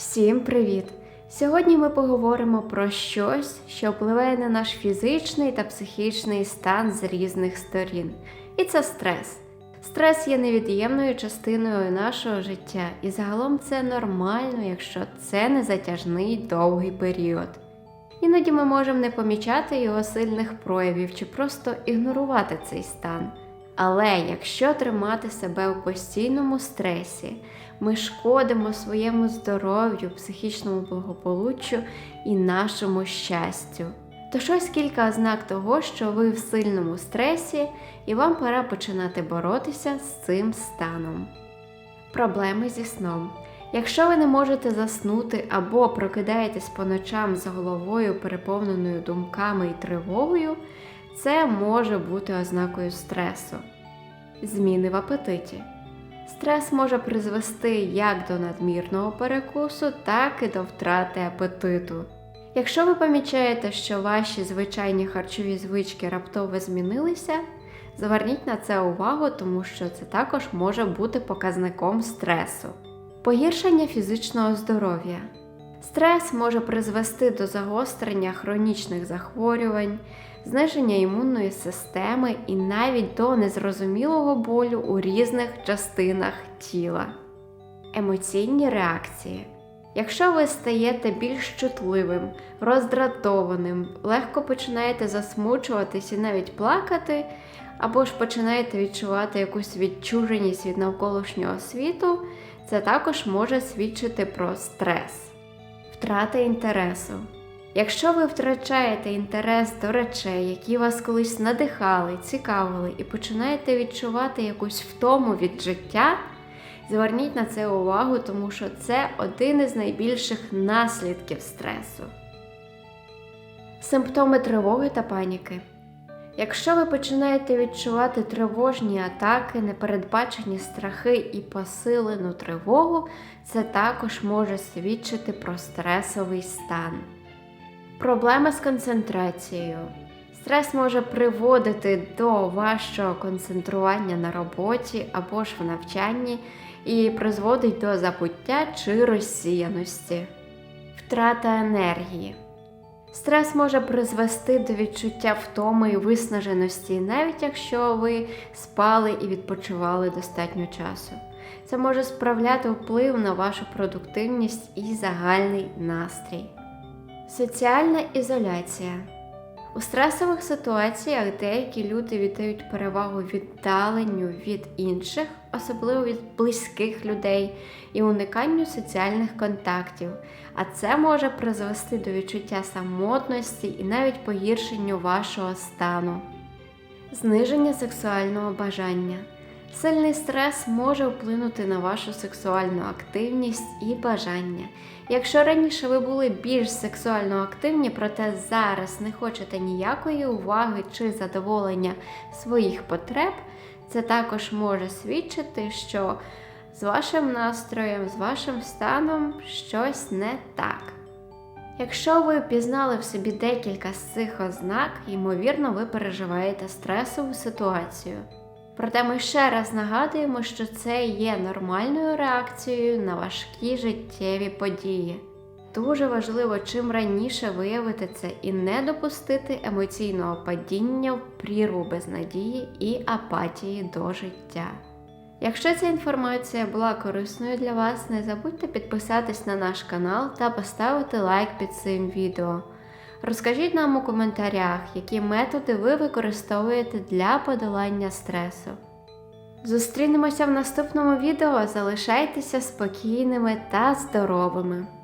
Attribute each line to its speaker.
Speaker 1: Всім привіт! Сьогодні ми поговоримо про щось, що впливає на наш фізичний та психічний стан з різних сторін. І це стрес. Стрес є невід'ємною частиною нашого життя, і загалом це нормально, якщо це не затяжний довгий період. Іноді ми можемо не помічати його сильних проявів чи просто ігнорувати цей стан. Але якщо тримати себе у постійному стресі, ми шкодимо своєму здоров'ю, психічному благополуччю і нашому щастю. Тож ось кілька ознак того, що ви в сильному стресі, і вам пора починати боротися з цим станом. Проблеми зі сном. Якщо ви не можете заснути або прокидаєтесь по ночам з головою переповненою думками і тривогою, це може бути ознакою стресу. Зміни в апетиті. Стрес може призвести як до надмірного перекусу, так і до втрати апетиту. Якщо ви помічаєте, що ваші звичайні харчові звички раптово змінилися, зверніть на це увагу, тому що це також може бути показником стресу. Погіршення фізичного здоров'я. Стрес може призвести до загострення хронічних захворювань, зниження імунної системи і навіть до незрозумілого болю у різних частинах тіла. Емоційні реакції. Якщо ви стаєте більш чутливим, роздратованим, легко починаєте засмучуватись і навіть плакати, або ж починаєте відчувати якусь відчуженість від навколишнього світу, це також може свідчити про стрес. Втрата інтересу. Якщо ви втрачаєте інтерес до речей, які вас колись надихали, цікавили, і починаєте відчувати якусь втому від життя, зверніть на це увагу, тому що це один із найбільших наслідків стресу. Симптоми тривоги та паніки. Якщо ви починаєте відчувати тривожні атаки, непередбачені страхи і посилену тривогу, це також може свідчити про стресовий стан. Проблеми з концентрацією. Стрес може приводити до вашого концентрування на роботі або ж в навчанні і призводить до забуття чи розсіяності. Втрата енергії. Стрес може призвести до відчуття втоми і виснаженості, навіть якщо ви спали і відпочивали достатньо часу. Це може справляти вплив на вашу продуктивність і загальний настрій. Соціальна ізоляція. У стресових ситуаціях деякі люди віддають перевагу віддаленню від інших, особливо від близьких людей, і униканню соціальних контактів, а це може призвести до відчуття самотності і навіть погіршенню вашого стану. Зниження сексуального бажання. Сильний стрес може вплинути на вашу сексуальну активність і бажання. Якщо раніше ви були більш сексуально активні, проте зараз не хочете ніякої уваги чи задоволення своїх потреб, це також може свідчити, що з вашим настроєм, з вашим станом щось не так. Якщо ви впізнали в собі декілька з цих ознак, ймовірно, ви переживаєте стресову ситуацію. Проте ми ще раз нагадуємо, що це є нормальною реакцією на важкі життєві події. Дуже важливо чим раніше виявити це і не допустити емоційного падіння в прірву безнадії і апатії до життя. Якщо ця інформація була корисною для вас, не забудьте підписатись на наш канал та поставити лайк під цим відео. Розкажіть нам у коментарях, які методи ви використовуєте для подолання стресу. Зустрінемося в наступному відео. Залишайтеся спокійними та здоровими!